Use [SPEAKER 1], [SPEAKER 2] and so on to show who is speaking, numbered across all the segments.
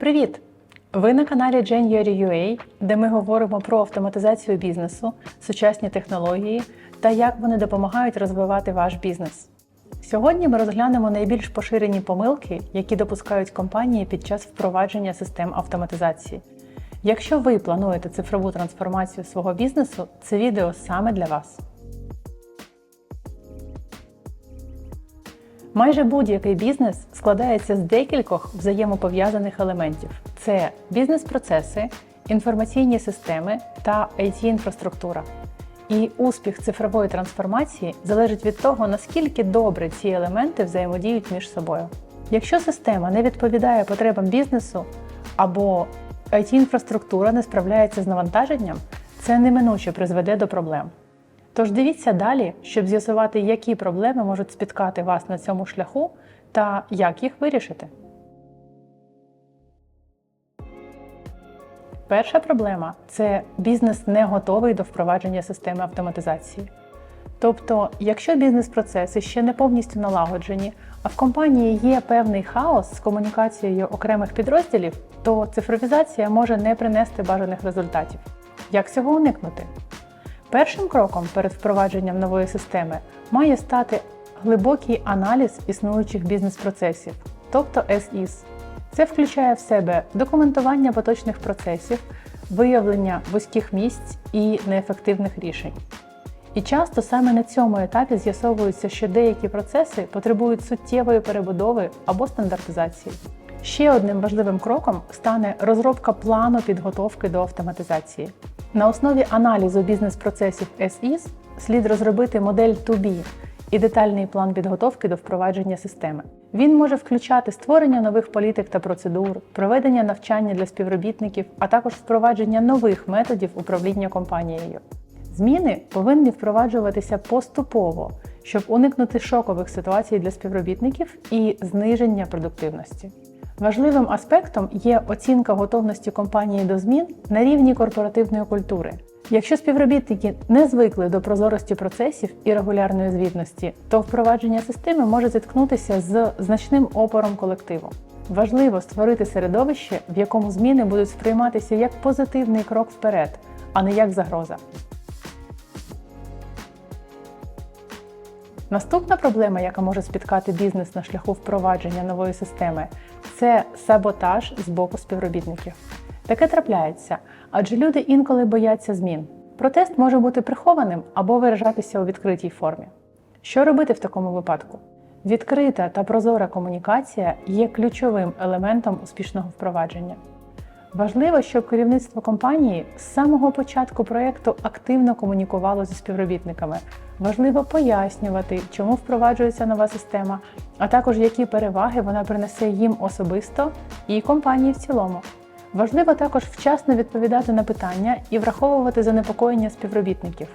[SPEAKER 1] Привіт! Ви на каналі January.ua, де ми говоримо про автоматизацію бізнесу, сучасні технології та як вони допомагають розвивати ваш бізнес. Сьогодні ми розглянемо найбільш поширені помилки, які допускають компанії під час впровадження систем автоматизації. Якщо ви плануєте цифрову трансформацію свого бізнесу, це відео саме для вас. Майже будь-який бізнес складається з декількох взаємопов'язаних елементів: це бізнес-процеси, інформаційні системи та IT-інфраструктура. І успіх цифрової трансформації залежить від того, наскільки добре ці елементи взаємодіють між собою. Якщо система не відповідає потребам бізнесу або IT-інфраструктура не справляється з навантаженням, це неминуче призведе до проблем. Тож дивіться далі, щоб з'ясувати, які проблеми можуть спіткати вас на цьому шляху та як їх вирішити. Перша проблема це бізнес не готовий до впровадження системи автоматизації. Тобто, якщо бізнес-процеси ще не повністю налагоджені, а в компанії є певний хаос з комунікацією окремих підрозділів, то цифровізація може не принести бажаних результатів. Як цього уникнути? Першим кроком перед впровадженням нової системи має стати глибокий аналіз існуючих бізнес-процесів, тобто SIS. Це включає в себе документування поточних процесів, виявлення вузьких місць і неефективних рішень. І часто саме на цьому етапі з'ясовується, що деякі процеси потребують суттєвої перебудови або стандартизації. Ще одним важливим кроком стане розробка плану підготовки до автоматизації. На основі аналізу бізнес-процесів SIS слід розробити модель 2B і детальний план підготовки до впровадження системи. Він може включати створення нових політик та процедур, проведення навчання для співробітників, а також впровадження нових методів управління компанією. Зміни повинні впроваджуватися поступово, щоб уникнути шокових ситуацій для співробітників і зниження продуктивності. Важливим аспектом є оцінка готовності компанії до змін на рівні корпоративної культури. Якщо співробітники не звикли до прозорості процесів і регулярної звітності, то впровадження системи може зіткнутися з значним опором колективу. Важливо створити середовище, в якому зміни будуть сприйматися як позитивний крок вперед, а не як загроза. Наступна проблема, яка може спіткати бізнес на шляху впровадження нової системи, це саботаж з боку співробітників. Таке трапляється, адже люди інколи бояться змін. Протест може бути прихованим або виражатися у відкритій формі. Що робити в такому випадку? Відкрита та прозора комунікація є ключовим елементом успішного впровадження. Важливо, щоб керівництво компанії з самого початку проєкту активно комунікувало зі співробітниками. Важливо пояснювати, чому впроваджується нова система, а також які переваги вона принесе їм особисто і компанії в цілому. Важливо також вчасно відповідати на питання і враховувати занепокоєння співробітників.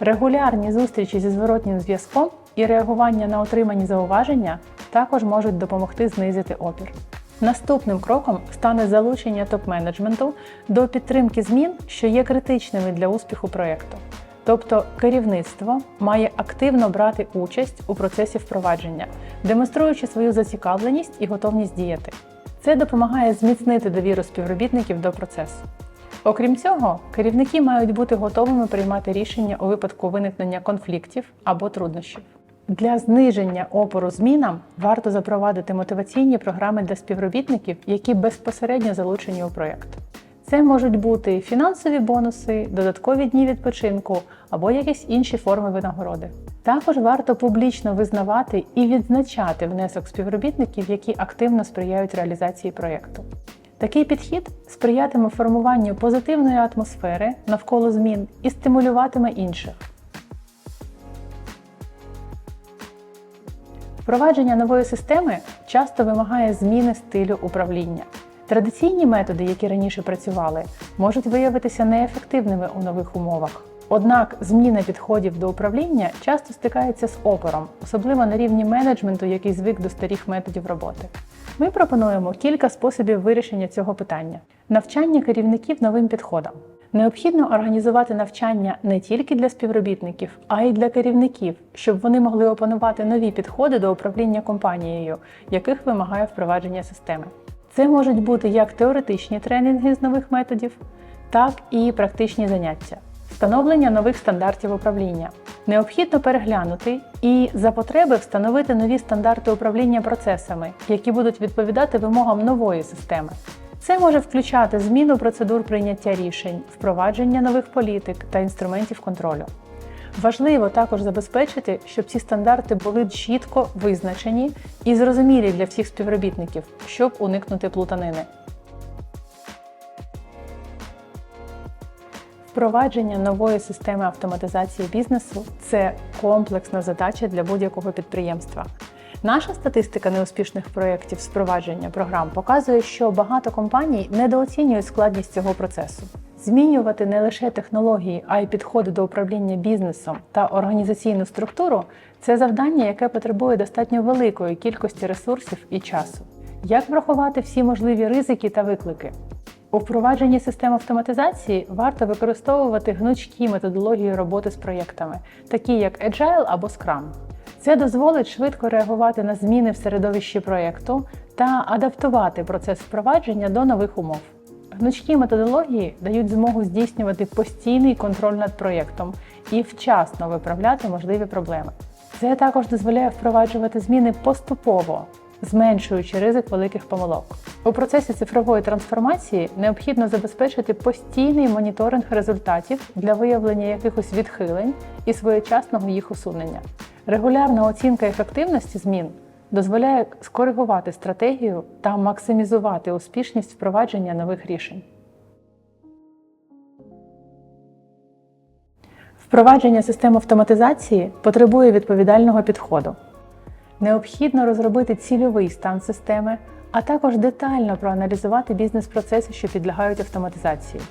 [SPEAKER 1] Регулярні зустрічі зі зворотнім зв'язком і реагування на отримані зауваження також можуть допомогти знизити опір. Наступним кроком стане залучення топ-менеджменту до підтримки змін, що є критичними для успіху проєкту. Тобто керівництво має активно брати участь у процесі впровадження, демонструючи свою зацікавленість і готовність діяти. Це допомагає зміцнити довіру співробітників до процесу. Окрім цього, керівники мають бути готовими приймати рішення у випадку виникнення конфліктів або труднощів. Для зниження опору змінам варто запровадити мотиваційні програми для співробітників, які безпосередньо залучені у проєкт. Це можуть бути фінансові бонуси, додаткові дні відпочинку або якісь інші форми винагороди. Також варто публічно визнавати і відзначати внесок співробітників, які активно сприяють реалізації проєкту. Такий підхід сприятиме формуванню позитивної атмосфери навколо змін і стимулюватиме інших. Впровадження нової системи часто вимагає зміни стилю управління. Традиційні методи, які раніше працювали, можуть виявитися неефективними у нових умовах. Однак зміна підходів до управління часто стикається з опором, особливо на рівні менеджменту, який звик до старих методів роботи. Ми пропонуємо кілька способів вирішення цього питання: навчання керівників новим підходам. Необхідно організувати навчання не тільки для співробітників, а й для керівників, щоб вони могли опанувати нові підходи до управління компанією, яких вимагає впровадження системи. Це можуть бути як теоретичні тренінги з нових методів, так і практичні заняття. Встановлення нових стандартів управління. Необхідно переглянути і за потреби встановити нові стандарти управління процесами, які будуть відповідати вимогам нової системи. Це може включати зміну процедур прийняття рішень, впровадження нових політик та інструментів контролю. Важливо також забезпечити, щоб ці стандарти були чітко визначені і зрозумілі для всіх співробітників, щоб уникнути плутанини. Впровадження нової системи автоматизації бізнесу це комплексна задача для будь-якого підприємства. Наша статистика неуспішних проєктів з впровадження програм показує, що багато компаній недооцінюють складність цього процесу. Змінювати не лише технології, а й підходи до управління бізнесом та організаційну структуру це завдання, яке потребує достатньо великої кількості ресурсів і часу. Як врахувати всі можливі ризики та виклики? У впровадженні систем автоматизації варто використовувати гнучкі методології роботи з проєктами, такі як Agile або Scrum. Це дозволить швидко реагувати на зміни в середовищі проєкту та адаптувати процес впровадження до нових умов. Гнучкі методології дають змогу здійснювати постійний контроль над проєктом і вчасно виправляти можливі проблеми. Це також дозволяє впроваджувати зміни поступово, зменшуючи ризик великих помилок. У процесі цифрової трансформації необхідно забезпечити постійний моніторинг результатів для виявлення якихось відхилень і своєчасного їх усунення. Регулярна оцінка ефективності змін дозволяє скоригувати стратегію та максимізувати успішність впровадження нових рішень. Впровадження систем автоматизації потребує відповідального підходу. Необхідно розробити цільовий стан системи, а також детально проаналізувати бізнес-процеси, що підлягають автоматизації.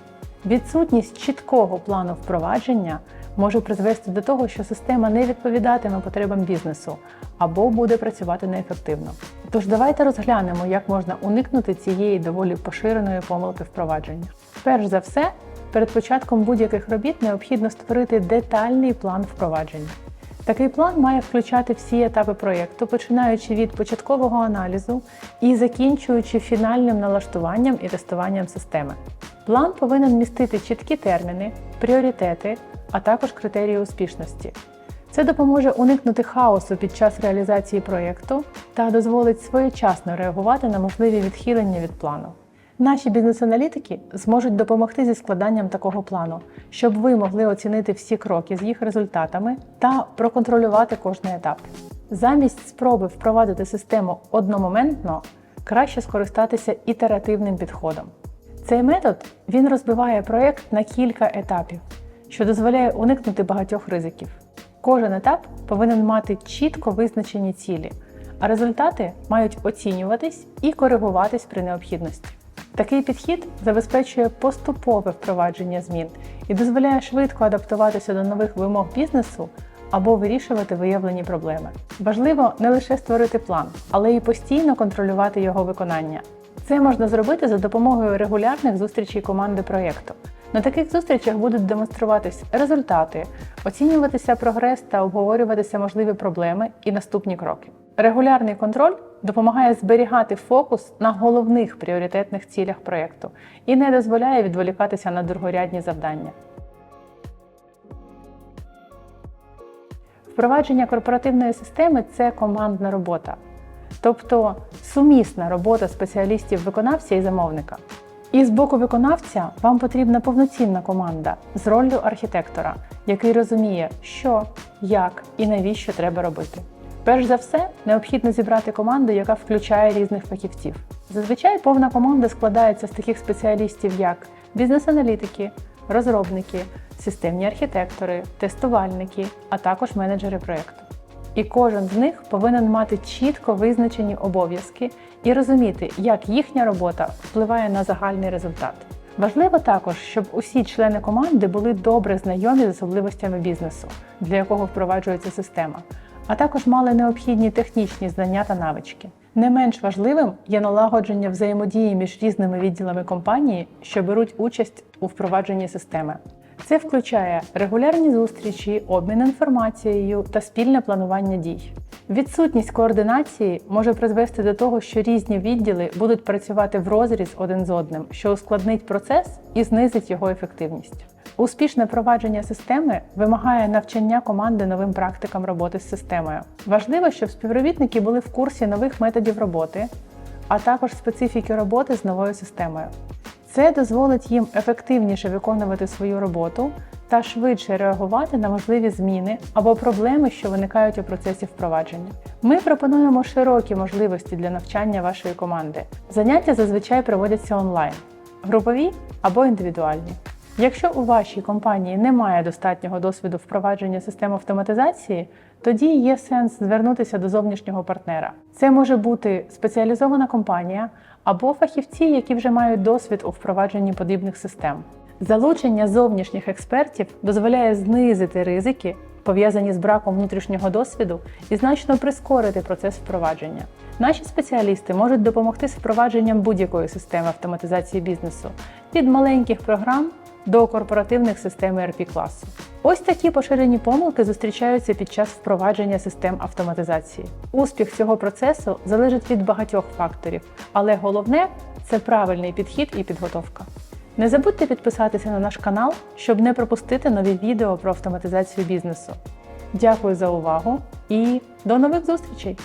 [SPEAKER 1] Відсутність чіткого плану впровадження може призвести до того, що система не відповідатиме потребам бізнесу або буде працювати неефективно. Тож давайте розглянемо, як можна уникнути цієї доволі поширеної помилки впровадження. Перш за все, перед початком будь-яких робіт необхідно створити детальний план впровадження. Такий план має включати всі етапи проєкту, починаючи від початкового аналізу і закінчуючи фінальним налаштуванням і тестуванням системи. План повинен містити чіткі терміни, пріоритети, а також критерії успішності. Це допоможе уникнути хаосу під час реалізації проєкту та дозволить своєчасно реагувати на можливі відхилення від плану. Наші бізнес-аналітики зможуть допомогти зі складанням такого плану, щоб ви могли оцінити всі кроки з їх результатами та проконтролювати кожний етап. Замість спроби впровадити систему одномоментно, краще скористатися ітеративним підходом. Цей метод він розбиває проєкт на кілька етапів, що дозволяє уникнути багатьох ризиків. Кожен етап повинен мати чітко визначені цілі, а результати мають оцінюватись і коригуватись при необхідності. Такий підхід забезпечує поступове впровадження змін і дозволяє швидко адаптуватися до нових вимог бізнесу або вирішувати виявлені проблеми. Важливо не лише створити план, але й постійно контролювати його виконання. Це можна зробити за допомогою регулярних зустрічей команди проєкту. На таких зустрічах будуть демонструватись результати, оцінюватися прогрес та обговорюватися можливі проблеми і наступні кроки. Регулярний контроль допомагає зберігати фокус на головних пріоритетних цілях проєкту і не дозволяє відволікатися на другорядні завдання. Впровадження корпоративної системи це командна робота, тобто сумісна робота спеціалістів-виконавця і замовника. І з боку виконавця вам потрібна повноцінна команда з роллю архітектора, який розуміє, що, як і навіщо треба робити. Перш за все, необхідно зібрати команду, яка включає різних фахівців. Зазвичай повна команда складається з таких спеціалістів, як бізнес-аналітики, розробники, системні архітектори, тестувальники, а також менеджери проєкту. І кожен з них повинен мати чітко визначені обов'язки і розуміти, як їхня робота впливає на загальний результат. Важливо також, щоб усі члени команди були добре знайомі з особливостями бізнесу, для якого впроваджується система, а також мали необхідні технічні знання та навички. Не менш важливим є налагодження взаємодії між різними відділами компанії, що беруть участь у впровадженні системи. Це включає регулярні зустрічі, обмін інформацією та спільне планування дій. Відсутність координації може призвести до того, що різні відділи будуть працювати в розріз один з одним, що ускладнить процес і знизить його ефективність. Успішне провадження системи вимагає навчання команди новим практикам роботи з системою. Важливо, щоб співробітники були в курсі нових методів роботи, а також специфіки роботи з новою системою. Це дозволить їм ефективніше виконувати свою роботу та швидше реагувати на можливі зміни або проблеми, що виникають у процесі впровадження. Ми пропонуємо широкі можливості для навчання вашої команди. Заняття зазвичай проводяться онлайн, групові або індивідуальні. Якщо у вашій компанії немає достатнього досвіду впровадження систем автоматизації, тоді є сенс звернутися до зовнішнього партнера. Це може бути спеціалізована компанія або фахівці, які вже мають досвід у впровадженні подібних систем. Залучення зовнішніх експертів дозволяє знизити ризики, пов'язані з браком внутрішнього досвіду, і значно прискорити процес впровадження. Наші спеціалісти можуть допомогти з впровадженням будь-якої системи автоматизації бізнесу від маленьких програм до корпоративних систем ERP класу. Ось такі поширені помилки зустрічаються під час впровадження систем автоматизації. Успіх цього процесу залежить від багатьох факторів, але головне це правильний підхід і підготовка. Не забудьте підписатися на наш канал, щоб не пропустити нові відео про автоматизацію бізнесу. Дякую за увагу і до нових зустрічей!